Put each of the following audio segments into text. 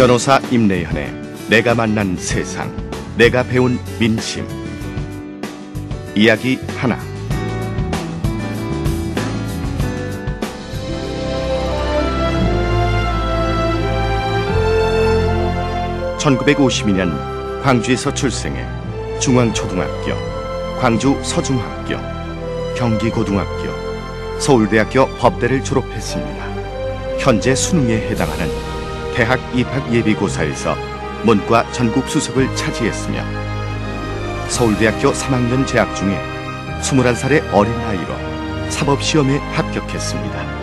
변호사 임내현의 내가 만난 세상, 내가 배운 민심. 이야기 하나. (1952년) 광주에서 출생해 중앙초등학교, 광주 서중학교, 경기고등학교, 서울대학교 법대를 졸업했습니다. 현재 수능에 해당하는 대학 입학 예비고사에서 문과 전국 수석을 차지했으며 서울대학교 3학년 재학 중에 21살의 어린 나이로 사법시험에 합격했습니다.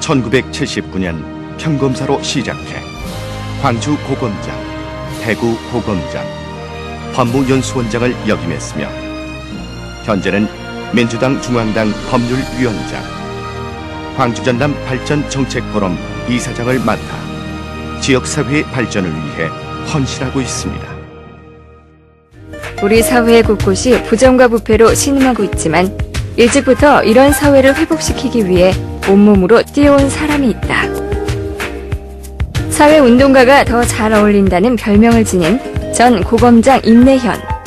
1979년 평검사로 시작해 광주 고검장, 대구 고검장, 법무연수원장을 역임했으며 현재는 민주당 중앙당 법률위원장, 광주 전남 발전 정책 포럼 이사장을 맡아 지역사회의 발전을 위해 헌신하고 있습니다. 우리 사회 곳곳이 부정과 부패로 신음하고 있지만 일찍부터 이런 사회를 회복시키기 위해 온몸으로 뛰어온 사람이 있다. 사회운동가가 더 잘 어울린다는 별명을 지닌 전 고검장 임내현.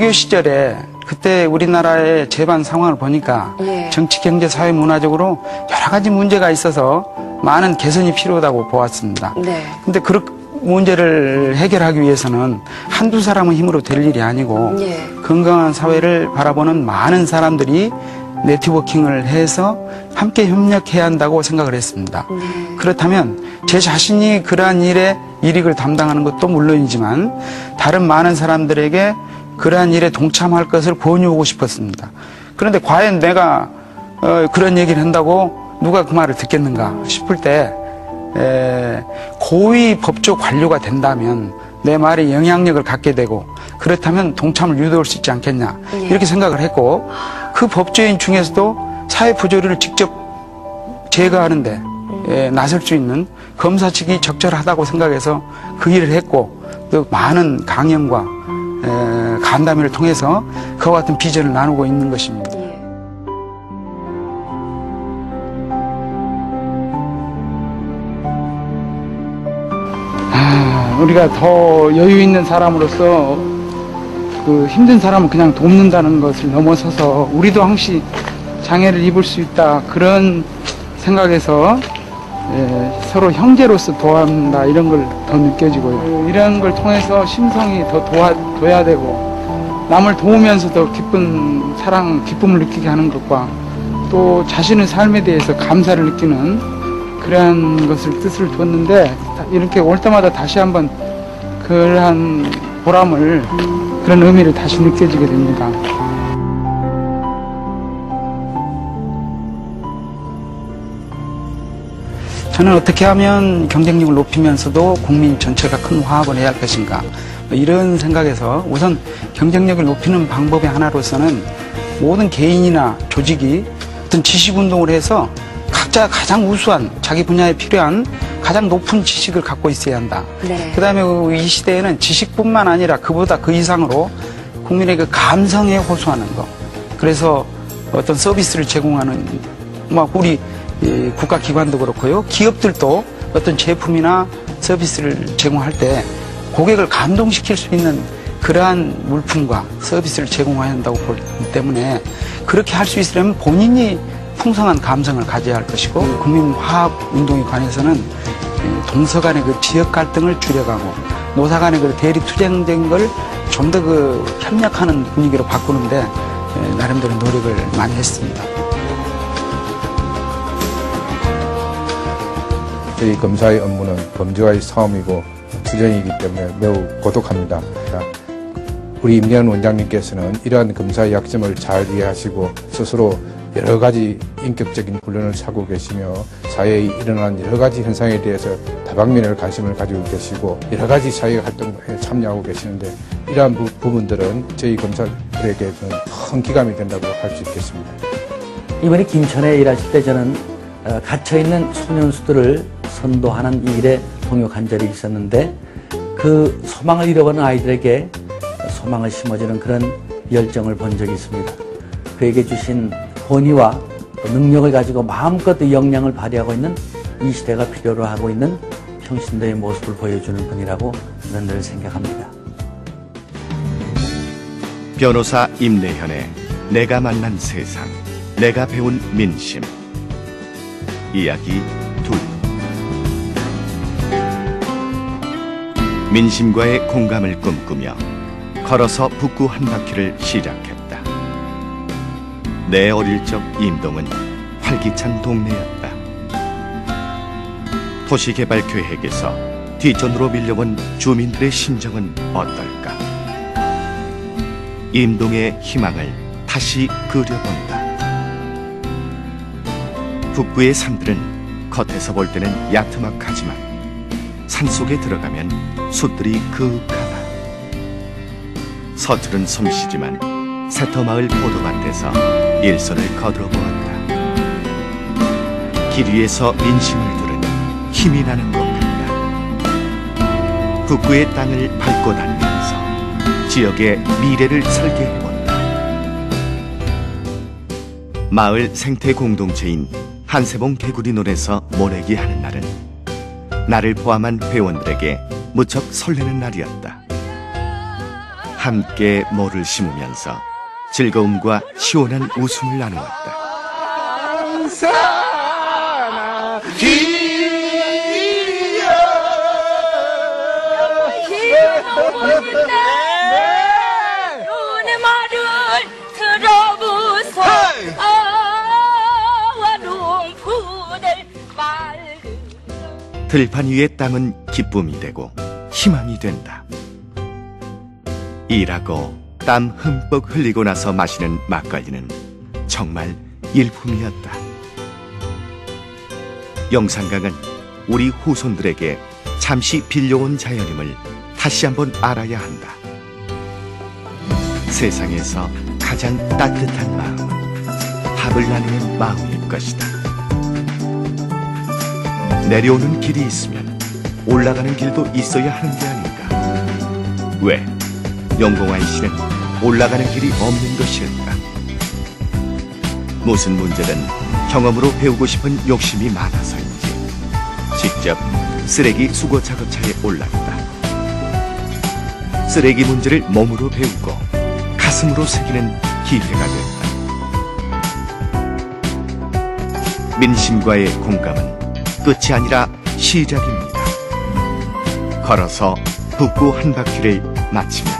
고교 시절에 그때 우리나라의 재반 상황을 보니까 예. 정치, 경제, 사회, 문화적으로 여러 가지 문제가 있어서 많은 개선이 필요하다고 보았습니다. 네. 근데 그 문제를 해결하기 위해서는 한두 사람의 힘으로 될 일이 아니고 예. 건강한 사회를 바라보는 많은 사람들이 네트워킹을 해서 함께 협력해야 한다고 생각을 했습니다. 네. 그렇다면 제 자신이 그러한 일에 일익을 담당하는 것도 물론이지만 다른 많은 사람들에게 그러한 일에 동참할 것을 권유하고 싶었습니다. 그런데 과연 내가 어, 그런 얘기를 한다고 누가 그 말을 듣겠는가 싶을 때 에, 고위 법조 관료가 된다면 내 말이 영향력을 갖게 되고 그렇다면 동참을 유도할 수 있지 않겠냐 예. 이렇게 생각을 했고 그 법조인 중에서도 사회 부조리를 직접 제거하는데 에, 나설 수 있는 검사 측이 적절하다고 생각해서 그 일을 했고 또 많은 강연과 에, 간담회를 통해서 그와 같은 비전을 나누고 있는 것입니다. 예. 아, 우리가 더 여유 있는 사람으로서 그 힘든 사람을 그냥 돕는다는 것을 넘어서서 우리도 항시 장애를 입을 수 있다 그런 생각에서 예, 서로 형제로서 도와한다 이런 걸 더 느껴지고요. 이런 걸 통해서 심성이 더 도와줘야 되고 남을 도우면서 더 기쁜 사랑, 기쁨을 느끼게 하는 것과 또 자신의 삶에 대해서 감사를 느끼는 그러한 것을 뜻을 뒀는데 이렇게 올 때마다 다시 한번 그러한 보람을 그런 의미를 다시 느껴지게 됩니다. 저는 어떻게 하면 경쟁력을 높이면서도 국민 전체가 큰 화합을 해야 할 것인가 뭐 이런 생각에서 우선 경쟁력을 높이는 방법의 하나로서는 모든 개인이나 조직이 어떤 지식 운동을 해서 각자 가장 우수한 자기 분야에 필요한 가장 높은 지식을 갖고 있어야 한다. 네. 그 다음에 이 시대에는 지식뿐만 아니라 그보다 그 이상으로 국민에게 감성에 호소하는 것. 그래서 어떤 서비스를 제공하는 막 우리 이 국가기관도 그렇고요. 기업들도 어떤 제품이나 서비스를 제공할 때 고객을 감동시킬 수 있는 그러한 물품과 서비스를 제공해야 한다고 보기 때문에 그렇게 할 수 있으려면 본인이 풍성한 감성을 가져야 할 것이고 국민 화합 운동에 관해서는 이 동서 간의 그 지역 갈등을 줄여가고 노사 간의 그 대립 투쟁된 걸 좀 더 그 협력하는 분위기로 바꾸는데 에, 나름대로 노력을 많이 했습니다. 저희 검사의 업무는 범죄와의 싸움이고 투쟁이기 때문에 매우 고독합니다. 우리 임대현 원장님께서는 이러한 검사의 약점을 잘 이해하시고 스스로 여러 가지 인격적인 훈련을 하고 계시며 사회에 일어난 여러 가지 현상에 대해서 다방면의 관심을 가지고 계시고 여러 가지 사회 활동에 참여하고 계시는데 이러한 부, 부분들은 저희 검사들에게는 큰 기감이 된다고 할 수 있겠습니다. 이번에 김천에 일하실 때 저는 어, 갇혀있는 소년수들을 선도하는 이 일에 동역한 적이 있었는데 그 소망을 잃어버린 아이들에게 소망을 심어주는 그런 열정을 본 적이 있습니다. 그에게 주신 권위와 또 능력을 가지고 마음껏 이 역량을 발휘하고 있는 이 시대가 필요로 하고 있는 평신도의 모습을 보여주는 분이라고 저는 늘 생각합니다. 변호사 임내현의 내가 만난 세상, 내가 배운 민심. 이야기 민심과의 공감을 꿈꾸며 걸어서 북구 한 바퀴를 시작했다. 내 어릴 적 임동은 활기찬 동네였다. 도시개발 계획에서 뒷전으로 밀려온 주민들의 심정은 어떨까? 임동의 희망을 다시 그려본다. 북부의 산들은 겉에서 볼 때는 야트막하지만 산속에 들어가면 숲들이 그윽하다. 서투른 솜씨지만 새터마을 포도밭에서 일선을 거들어 보았다. 길 위에서 민심을 두른 힘이 나는 것 같다. 북구의 땅을 밟고 다니면서 지역의 미래를 설계해본다. 마을 생태 공동체인 한세봉 개구리 논에서 모내기 하는 날은 나를 포함한 회원들에게 무척 설레는 날이었다. 함께 모를 심으면서 즐거움과 시원한 웃음을 나누었다. 들판 위의 땅은 기쁨이 되고 희망이 된다. 일하고 땀 흠뻑 흘리고 나서 마시는 막걸리는 정말 일품이었다. 영산강은 우리 후손들에게 잠시 빌려온 자연임을 다시 한번 알아야 한다. 세상에서 가장 따뜻한 마음은 밥을 나누는 마음일 것이다. 내려오는 길이 있으면 올라가는 길도 있어야 하는 게 아닌가. 왜 영공환 씨는 올라가는 길이 없는 것일까? 무슨 문제든 경험으로 배우고 싶은 욕심이 많아서인지 직접 쓰레기 수거 작업차에 올랐다. 쓰레기 문제를 몸으로 배우고 가슴으로 새기는 기회가 됐다. 민심과의 공감은 끝이 아니라 시작입니다. 걸어서 북구 한 바퀴를 마치면